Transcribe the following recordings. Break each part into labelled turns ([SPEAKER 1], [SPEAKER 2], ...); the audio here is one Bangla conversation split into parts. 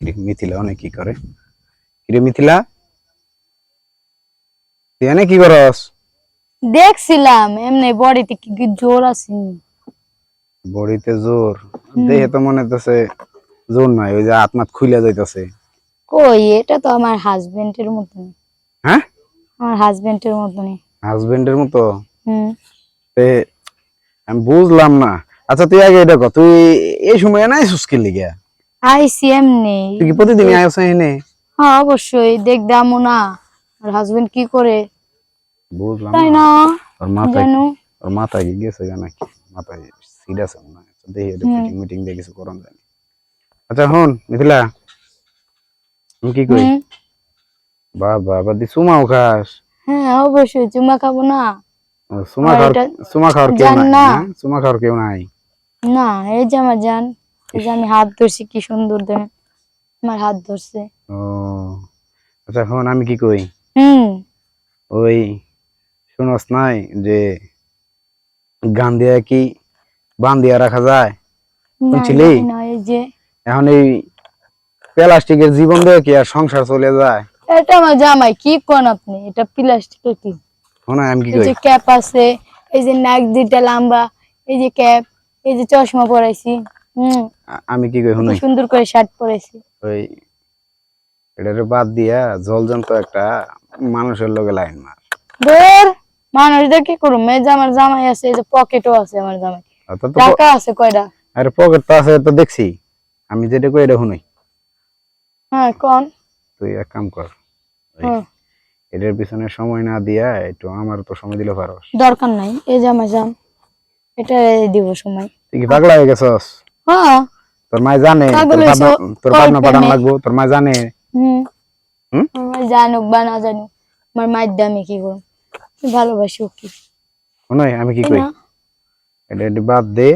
[SPEAKER 1] মিথিলা অনেক কি করে? কিরে মিথিলা? তুই এনে কি করস?
[SPEAKER 2] দেখছিলাম এমনি বডিতে কি কি জোর আছে।
[SPEAKER 1] বড়িতে জোর? দেখে তো মনে হইতেছে জোর নাই ওই যে আত্মাত খুইলা যাইতেছে।
[SPEAKER 2] কই এটা তো আমার হাজবেন্ডের মতন
[SPEAKER 1] হ্যাঁ?
[SPEAKER 2] আমার হাজবেন্ডের মতনই।
[SPEAKER 1] হাজবেন্ডের মতো?
[SPEAKER 2] হুম।
[SPEAKER 1] তে আমি বুঝলাম না। আচ্ছা তুই আগে এটা কর তুই এই সময় নাই সুস্কিল লিগা?
[SPEAKER 2] আইসি এমনি
[SPEAKER 1] তুই কি প্রতিদিন আয়স এনে
[SPEAKER 2] হ্যাঁ অবশ্যই। দেখদাম না। আর হাজবেন্ড কি করে?
[SPEAKER 1] বুঝলাম
[SPEAKER 2] তাই
[SPEAKER 1] না।
[SPEAKER 2] না?
[SPEAKER 1] মাথায়
[SPEAKER 2] জানো।
[SPEAKER 1] ওর মাথায় কি গেছে জানা কি মাথায় সিড আছে মনে হয়। আচ্ছা, দেখি এটা মিটিং মিটিং দিয়ে কিছু করন জানি। আচ্ছা হন মিথিলা আমি কি কই
[SPEAKER 2] হুম,
[SPEAKER 1] বাবা বাদি সুমাও খাস।
[SPEAKER 2] হ্যাঁ অবশ্যই। চুমা খাব না।
[SPEAKER 1] সুমা খাওয়ার সুমা খাওয়ার কেউ নাই
[SPEAKER 2] না।
[SPEAKER 1] না সুমা খাওয়ার কেউ নাই।
[SPEAKER 2] না এই যে আমার জান। এই যে আমি হাত ধরছি কি সুন্দর দেখ আমার হাত ধরছে।
[SPEAKER 1] ও আচ্ছা হন আমি কি কই
[SPEAKER 2] হুম।
[SPEAKER 1] ওই শুনস নাই যে গান দিয়া কি বান দিয়া রাখা যায়?
[SPEAKER 2] না,
[SPEAKER 1] বুঝছিলি?
[SPEAKER 2] না এই যে।
[SPEAKER 1] এখন এই প্লাস্টিকের জীবন দিয়ে কি আর সংসার চলে যায়?
[SPEAKER 2] এটা আমার জামাই কি কোন আপনি? এটা প্লাস্টিকের কি।
[SPEAKER 1] শোনা আমি কি
[SPEAKER 2] এই
[SPEAKER 1] কই
[SPEAKER 2] যে ক্যাপ আছে এই যে নাক দুইটা লম্বা এই যে ক্যাপ এই যে চশমা পরাইছি।
[SPEAKER 1] আমি কি কই
[SPEAKER 2] কি সুন্দর করে শার্ট পরেছি।
[SPEAKER 1] ওই এটারে বাদ দিয়া জলজন্ত একটা মানুষের লগে লাইন মার।
[SPEAKER 2] ধর মানুষদের কি করুম? এই যে আমার জামাই আছে এই যে পকেটও আছে আমার জামাই।
[SPEAKER 1] তো
[SPEAKER 2] টাকা আছে কয়টা?
[SPEAKER 1] আরে পকেট তো আছে তো দেখছি। আমি যেটা কই এটা শুনুই।
[SPEAKER 2] হ্যাঁ কোন?
[SPEAKER 1] তুই এক কাম কর। এটার পিছনে সময় না দিয়া একটু আমার তো সময় দিলে পারস।
[SPEAKER 2] দরকার নাই এই আমার জান এটা দিব সময়।
[SPEAKER 1] তুই কি পাগলা হয়ে গেছস?
[SPEAKER 2] হ্যাঁ
[SPEAKER 1] তোর মাই জানে তোর পাবনা- পাঠান লাগবো তোর মা জানে।
[SPEAKER 2] হুম। জানুক বা না জানুক আমার মায়ের দামে কি করুন ভালোবাসি ওকে।
[SPEAKER 1] শুনুই আমি কি কই? এটা বাদ দে।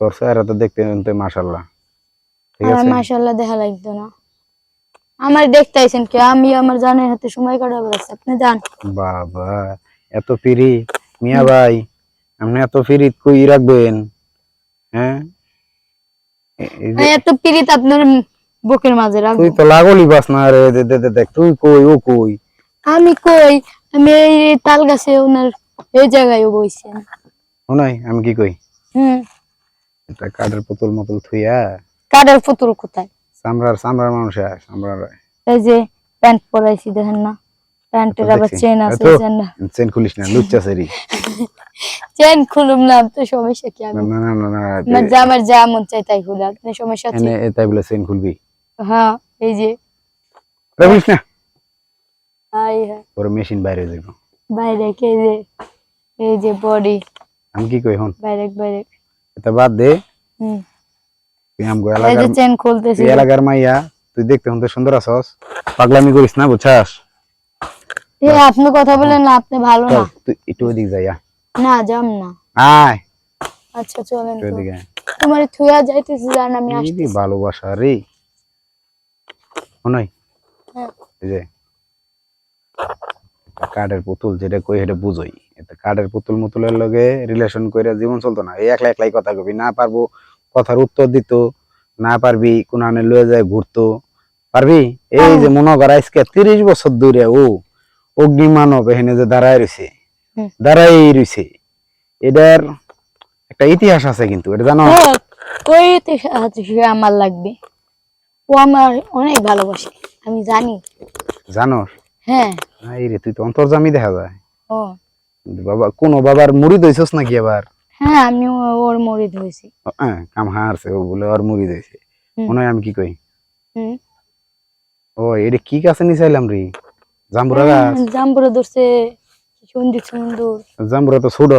[SPEAKER 1] তোর চেহারা তো দেখতে মাশাল্লাহ ঠিক আছে?
[SPEAKER 2] মাশাল্লাহ দেখা লাগতো না। আমার দেখতে আইছেন কি? আমি আমার জানের হাতে সময় কাটাবো রাস্তা আপনি যান।
[SPEAKER 1] বাবা এত ফিরি। মিয়া ভাই আপনি এত ফিরি কই রাখবেন? হ্যাঁ?
[SPEAKER 2] এত পিরিত আপনার বুকের মাঝে
[SPEAKER 1] তুই তো লাগলি বাস না রে দে দে দেখ তুই কই ও কই?
[SPEAKER 2] আমি কই? আমি এই তাল গাছে ওনার এই জায়গায় বইছেন
[SPEAKER 1] শুনাই আমি কি কই?
[SPEAKER 2] হুম।
[SPEAKER 1] এটা কাঠের পুতুল মতুল থুইয়া?
[SPEAKER 2] কাঠের পুতুল কোথায়?
[SPEAKER 1] চামড়ার চামড়ার মানুষ আয় চামড়ার
[SPEAKER 2] এই যে প্যান্ট পরাইছি দেখেন না। প্যান্টের আবার চেন আছে? চেন
[SPEAKER 1] চেন খুলিস না লুচ্চা সেরি
[SPEAKER 2] চেন খুলুম না তো সমস্যা কি আমি?
[SPEAKER 1] না না না না
[SPEAKER 2] আমার যা আমার যা মন চাই তাই খুলে আপনি সমস্যা আছে
[SPEAKER 1] এনে তাই বলে চেন খুলবি।
[SPEAKER 2] হ্যাঁ এই যে।
[SPEAKER 1] না।
[SPEAKER 2] হাই হ্যাঁ।
[SPEAKER 1] মেশিন বাইরে যাইব
[SPEAKER 2] বাইরে কে যে এই যে বডি
[SPEAKER 1] আমি কি কই হন?
[SPEAKER 2] বাইরে বাইরে
[SPEAKER 1] এটা বাদ দে।
[SPEAKER 2] হুম।
[SPEAKER 1] এলাকার
[SPEAKER 2] চেন খুলতেছি।
[SPEAKER 1] এলাকার মাইয়া তুই দেখতে হতে সুন্দর আছস। পাগলামি করিস না বুঝছাস?
[SPEAKER 2] এ আপনি কথা বলেন না আপনি ভালো না।
[SPEAKER 1] তুই একটু ওদিক যাই আয়।
[SPEAKER 2] না যাম না।
[SPEAKER 1] আয়।
[SPEAKER 2] আচ্ছা চলেন তো। তোমার থুয়া যাইতেছি জান আমি আসছি
[SPEAKER 1] ভালোবাসা রে।
[SPEAKER 2] হ্যাঁ।
[SPEAKER 1] এই যে কাঠের পুতুল যেটা কই সেটা বুঝই। এটা কাঠের পুতুল মুতুলের লগে রিলেশন কইরা জীবন চলতো না। এই একলা একলাই কথা কবি। না পারব কথার উত্তর দিত না পারবি কোন আনে লয়ে যায় ঘুরতো। পারবি? এই যে মনে কর আজকে তিরিশ বছর দূরে ও অগ্নি মানব এখানে যে দাঁড়ায় রয়েছে। দাঁড়াই রয়েছে। এটার একটা ইতিহাস আছে কিন্তু এটা জানো?
[SPEAKER 2] হ্যাঁ, ওই ইতিহাস আমার লাগবে। ও আমার অনেক ভালোবাসে আমি জানি।
[SPEAKER 1] জানোস
[SPEAKER 2] হ্যাঁ।
[SPEAKER 1] এই রে তুই তো অন্তর্জামি দেখা যায়।
[SPEAKER 2] ও।
[SPEAKER 1] বাবা কোন বাবার মুড়ি দইছস নাকি আবার?
[SPEAKER 2] হ্যাঁ আমি ওর হয়েছি
[SPEAKER 1] ও, হ্যাঁ কাম হারছে ও বলে ওর মুড়ি দইছে। মনে হয় আমি কি কই?
[SPEAKER 2] হুম।
[SPEAKER 1] ও এটা কি গাছে নিচাইলাম রে? জাম্বুরা গাছ?
[SPEAKER 2] জাম্বুরা ধরছে সুন্দর সুন্দর।
[SPEAKER 1] জাম্বুরা তো ছোট।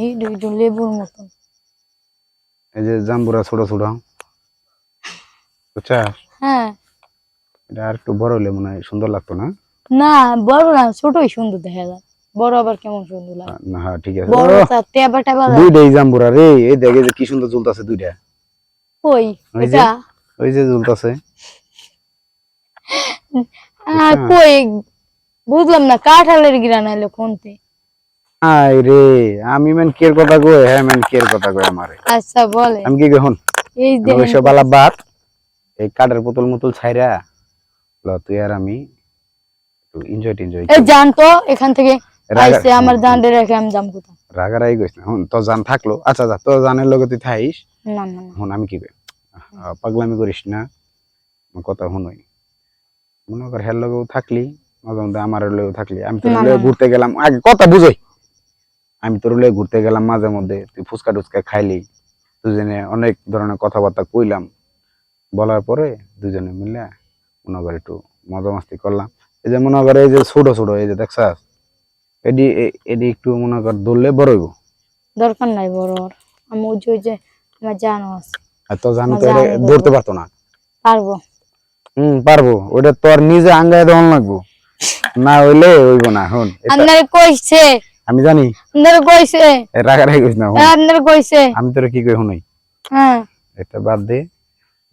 [SPEAKER 2] এই দুইটো লেবুর মতন
[SPEAKER 1] এই যে জাম্বুরা ছোট ছোট। বুঝছা?
[SPEAKER 2] হ্যাঁ।
[SPEAKER 1] এটা আর একটু বড় হলে মনে হয় সুন্দর লাগতো না?
[SPEAKER 2] না বড় না ছোটই সুন্দর দেখা যায়। বড় আবার কেমন সুন্দর লাগে?
[SPEAKER 1] না হ্যাঁ ঠিক আছে।
[SPEAKER 2] বড় টেবা টেবা।
[SPEAKER 1] দুইটাই জাম্বুরা রে এই দেখে যে কি সুন্দর ঝুলতাছে দুইটা। ওই যে
[SPEAKER 2] এটা?
[SPEAKER 1] ওই যে ঝুলতাছে।
[SPEAKER 2] কই? বুঝলাম না কাঁঠালের গিরা নাইলে কোনতে?
[SPEAKER 1] আই রে আমি মেন কের কথা কই? হ্যাঁ মেন কের কথা কই আমারে।
[SPEAKER 2] আচ্ছা বলে
[SPEAKER 1] আমি কি কই
[SPEAKER 2] এই দেখেন
[SPEAKER 1] ওইসব আলাপ এই কাঠের পুতুল মুতুল ছাইরা ল তুই আর আমি একটু এনজয়
[SPEAKER 2] এই জান তো এখান থেকে আমার রেখে আমি
[SPEAKER 1] রাগারাই না। হুন জান থাকল। আচ্ছা যা তোর জানের লগে তুই থাইস।
[SPEAKER 2] না না না।
[SPEAKER 1] হুন আমি কি কই পাগলামি করিস না। কথা হুনই মনে কর হের লগেও থাকলি মাঝে মধ্যে আমার লগেও থাকলি। আমি তোর লগে। ঘুরতে গেলাম আগে কথা বুঝই। আমি তোর লগে ঘুরতে গেলাম মাঝে মধ্যে তুই ফুচকা টুচকা খাইলি দুজনে অনেক ধরনের কথাবার্তা কইলাম। বলার পরে দুজনে মিলে মনে কর একটু মজা মাস্তি করলাম। এই যে মনে কর এই যে ছোট ছোট এই যে দেখছাস? এডি এডি একটু মনে কর ধরলে বড় হইব।
[SPEAKER 2] দরকার নাই বড় আমি ওই যে- আমার জানো আছে।
[SPEAKER 1] আর তো জানো তো ধরতে পারতো না।
[SPEAKER 2] পারব।
[SPEAKER 1] হুম পারব। ওটা তোর নিজে আঙ্গায় দেওয়ান লাগবো। না হইলে হইব না হন।
[SPEAKER 2] আপনার কইছে।
[SPEAKER 1] আমি জানি।
[SPEAKER 2] আপনার কইছে।
[SPEAKER 1] রাগারাগি করিস না হন।
[SPEAKER 2] আপনার কইছে।
[SPEAKER 1] আমি তোর কি কই শুনাই?
[SPEAKER 2] হ্যাঁ।
[SPEAKER 1] এটা বাদ দে।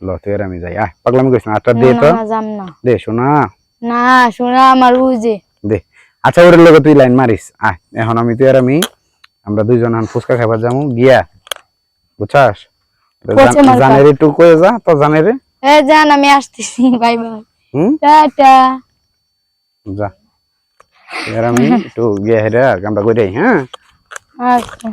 [SPEAKER 1] ল তুই আর আমি যাই। আহ পাগলামি করিস না। আটটা
[SPEAKER 2] না
[SPEAKER 1] দে তো।
[SPEAKER 2] না যাম না।
[SPEAKER 1] দে শোনা।
[SPEAKER 2] না শোনা আমার বুঝে।
[SPEAKER 1] দে। আচ্ছা ওর লগে তুই লাইন মারিস। আহ এখন আমি তুই আর আমি আমরা দুইজন এখন ফুচকা খাবার যাব গিয়া বুঝছাস। জানের যা তো জানের।
[SPEAKER 2] এ জান আমি আসতেছি বাই বাই। টাটা।
[SPEAKER 1] যা। আর আমি একটু গিয়ে হেরে কামটা করে হ্যাঁ?
[SPEAKER 2] আচ্ছা।